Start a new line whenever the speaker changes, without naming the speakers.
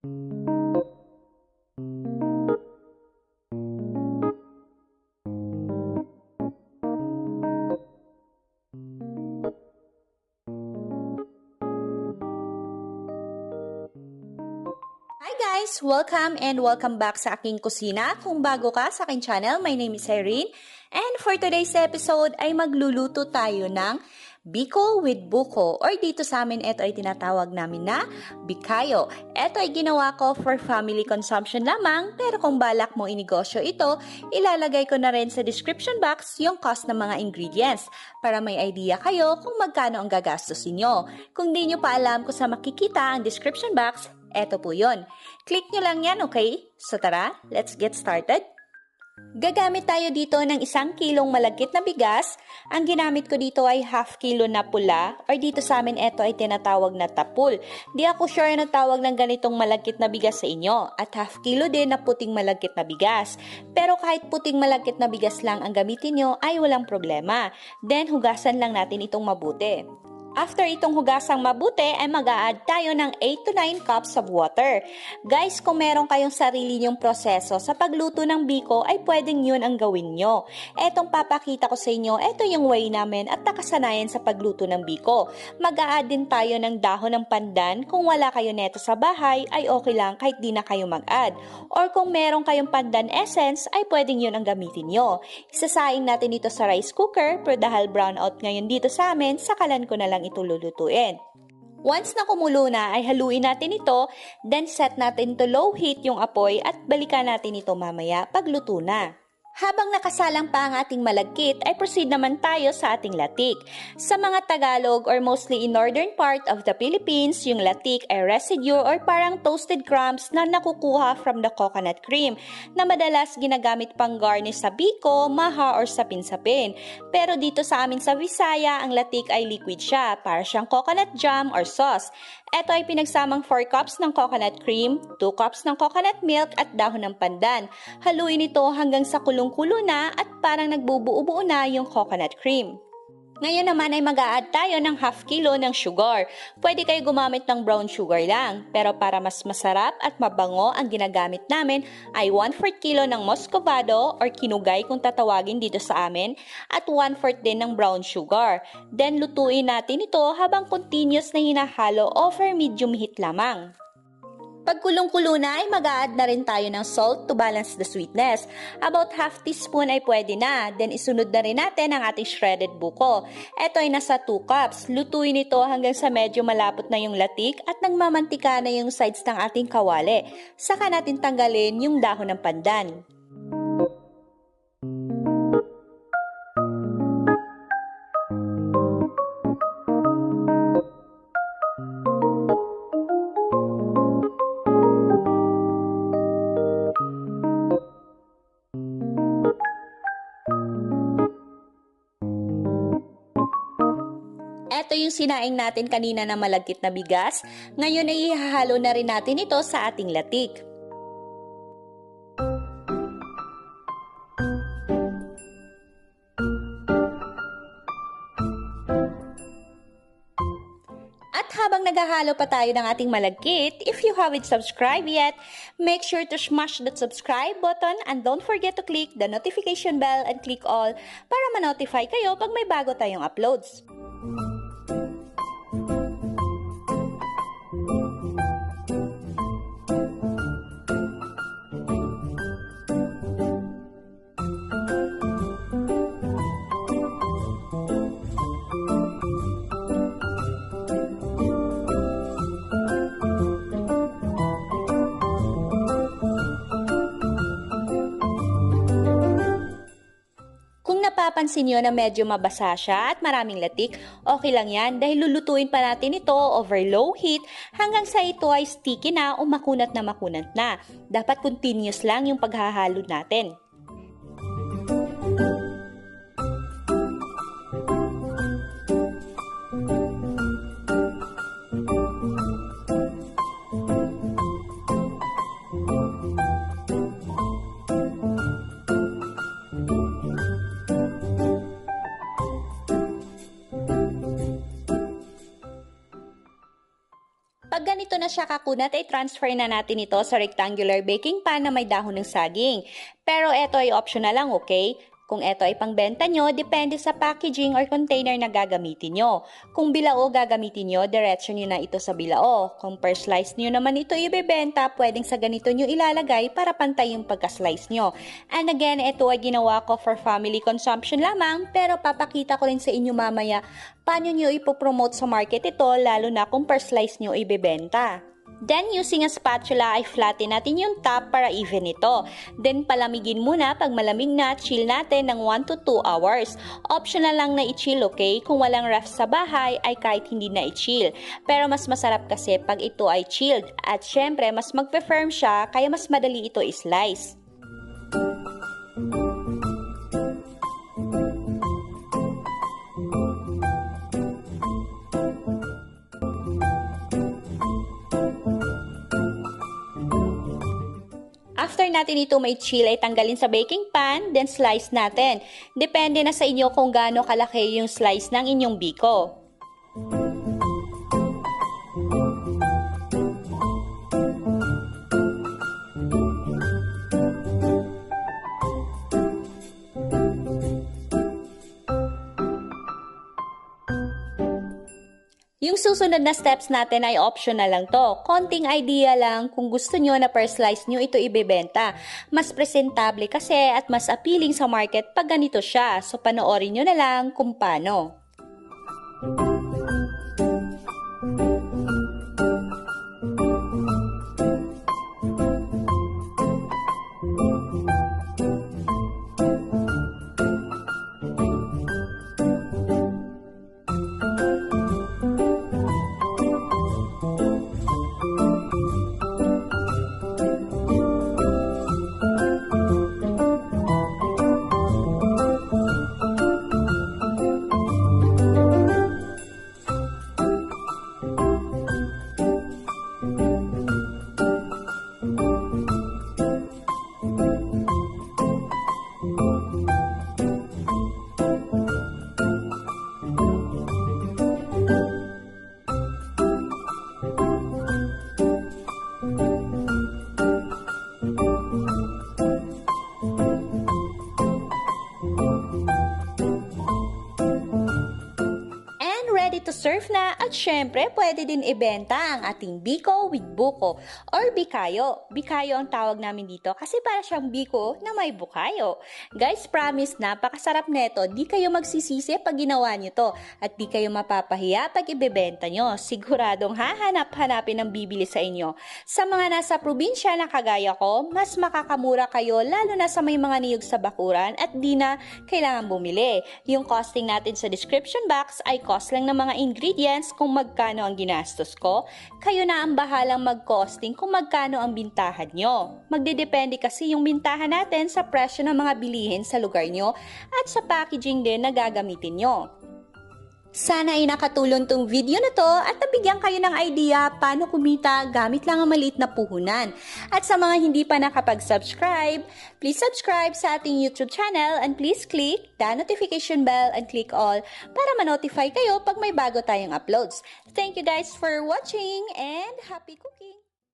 Guys! Welcome and welcome back sa aking kusina. Kung bago ka sa aking channel, my name is Irene. And for today's episode ay magluluto tayo ng Biko with Buko or dito sa amin ito ay tinatawag namin na Bikayo. Ito ay ginawa ko for family consumption lamang pero kung balak mo inegosyo ito, ilalagay ko na rin sa description box yung cost ng mga ingredients para may idea kayo kung magkano ang gagastusin nyo. Kung di nyo pa alam kung sa makikita ang description box, Eto po yon. Click nyo lang yan, okay? So tara, let's get started. Gagamit tayo dito ng isang kilong malagkit na bigas. Ang ginamit ko dito ay half kilo na pula or dito sa amin ito ay tinatawag na tapul. Di ako sure na tawag ng ganitong malagkit na bigas sa inyo at half kilo din na puting malagkit na bigas. Pero kahit puting malagkit na bigas lang ang gamitin nyo ay walang problema. Then hugasan lang natin itong mabuti. After itong hugasang mabuti, ay mag add tayo ng 8 to 9 cups of water. Guys, kung meron kayong sarili nyong proseso sa pagluto ng biko, ay pwedeng yun ang gawin nyo. Etong papakita ko sa inyo, ito yung way namin at nakasanayan sa pagluto ng biko. mag add din tayo ng dahon ng pandan. Kung wala kayo neto sa bahay, ay okay lang kahit di na kayo mag-add. Or kung meron kayong pandan essence, ay pwedeng yun ang gamitin nyo. Isasaing natin ito sa rice cooker, pero dahil brown out ngayon dito sa amin, sakalan ko na lang lang ito lulutuin. Once na kumulo na ay haluin natin ito, then set natin to low heat yung apoy at balikan natin ito mamaya pagluto na. Habang nakasalang pa ang ating malagkit, ay proceed naman tayo sa ating latik. Sa mga Tagalog or mostly in northern part of the Philippines, yung latik ay residue or parang toasted crumbs na nakukuha from the coconut cream na madalas ginagamit pang garnish sa biko, maha or sapin-sapin. Pero dito sa amin sa Visaya, ang latik ay liquid siya, para siyang coconut jam or sauce. Ito ay pinagsamang 4 cups ng coconut cream, 2 cups ng coconut milk at dahon ng pandan. Haluin ito hanggang sa kulong-kulo na at parang nagbubuo-buo na yung coconut cream. Ngayon naman ay mag add tayo ng half kilo ng sugar. Pwede kayo gumamit ng brown sugar lang, pero para mas masarap at mabango ang ginagamit namin ay 1 4 kilo ng muscovado or kinugay kung tatawagin dito sa amin at 1 4 din ng brown sugar. Then lutuin natin ito habang continuous na hinahalo over medium heat lamang. Pag kulong-kulo na ay mag add na rin tayo ng salt to balance the sweetness. About half teaspoon ay pwede na. Then isunod na rin natin ang ating shredded buko. Ito ay nasa 2 cups. Lutuin ito hanggang sa medyo malapot na yung latik at nagmamantika na yung sides ng ating kawali. Saka natin tanggalin yung dahon ng pandan. Yung sinaing natin kanina na malagkit na bigas. Ngayon ay ihahalo na rin natin ito sa ating latik. At habang naghahalo pa tayo ng ating malagkit, if you haven't subscribed yet, make sure to smash that subscribe button and don't forget to click the notification bell and click all para ma-notify kayo pag may bago tayong uploads. Napapansin nyo na medyo mabasa siya at maraming latik, okay lang yan dahil lulutuin pa natin ito over low heat hanggang sa ito ay sticky na o makunat na makunat na. Dapat continuous lang yung paghahalo natin. Ganito na siya kakunat ay transfer na natin ito sa rectangular baking pan na may dahon ng saging. Pero ito ay optional lang, okay? Kung ito ay pangbenta nyo, depende sa packaging or container na gagamitin nyo. Kung bilao gagamitin nyo, diretso nyo na ito sa bilao. Kung per slice nyo naman ito ibebenta, pwedeng sa ganito nyo ilalagay para pantay yung pagka-slice nyo. And again, ito ay ginawa ko for family consumption lamang, pero papakita ko rin sa inyo mamaya paano nyo ipopromote sa market ito, lalo na kung per slice nyo ibebenta. Then, using a spatula, ay flatten natin yung top para even ito. Then, palamigin muna. Pag malamig na, chill natin ng 1 to 2 hours. Optional lang na i-chill, okay? Kung walang ref sa bahay, ay kahit hindi na i-chill. Pero mas masarap kasi pag ito ay chilled. At syempre, mas magpe-firm siya, kaya mas madali ito i-slice. After natin ito may chill ay tanggalin sa baking pan, then slice natin. Depende na sa inyo kung gaano kalaki yung slice ng inyong biko. Yung susunod na steps natin ay optional lang to. Konting idea lang kung gusto nyo na per slice nyo ito ibebenta. Mas presentable kasi at mas appealing sa market pag ganito siya. So panoorin nyo na lang kung paano. And to serve na at syempre pwede din ibenta ang ating biko with buko or bikayo. Bikayo ang tawag namin dito kasi para siyang biko na may bukayo. Guys, promise napakasarap neto. Di kayo magsisisi pag ginawa nyo to at di kayo mapapahiya pag ibebenta nyo. Siguradong hahanap-hanapin ang bibili sa inyo. Sa mga nasa probinsya na kagaya ko, mas makakamura kayo lalo na sa may mga niyog sa bakuran at di na kailangan bumili. Yung costing natin sa description box ay cost lang ng mga ingredients kung magkano ang ginastos ko. Kayo na ang bahalang mag-costing kung magkano ang bintahan nyo. Magdedepende kasi yung bintahan natin sa presyo ng mga bilihin sa lugar nyo at sa packaging din na gagamitin nyo. Sana ay nakatulong tong video na to at nabigyan kayo ng idea paano kumita gamit lang ang maliit na puhunan. At sa mga hindi pa nakapag-subscribe, please subscribe sa ating YouTube channel and please click the notification bell and click all para ma-notify kayo pag may bago tayong uploads. Thank you guys for watching and happy cooking!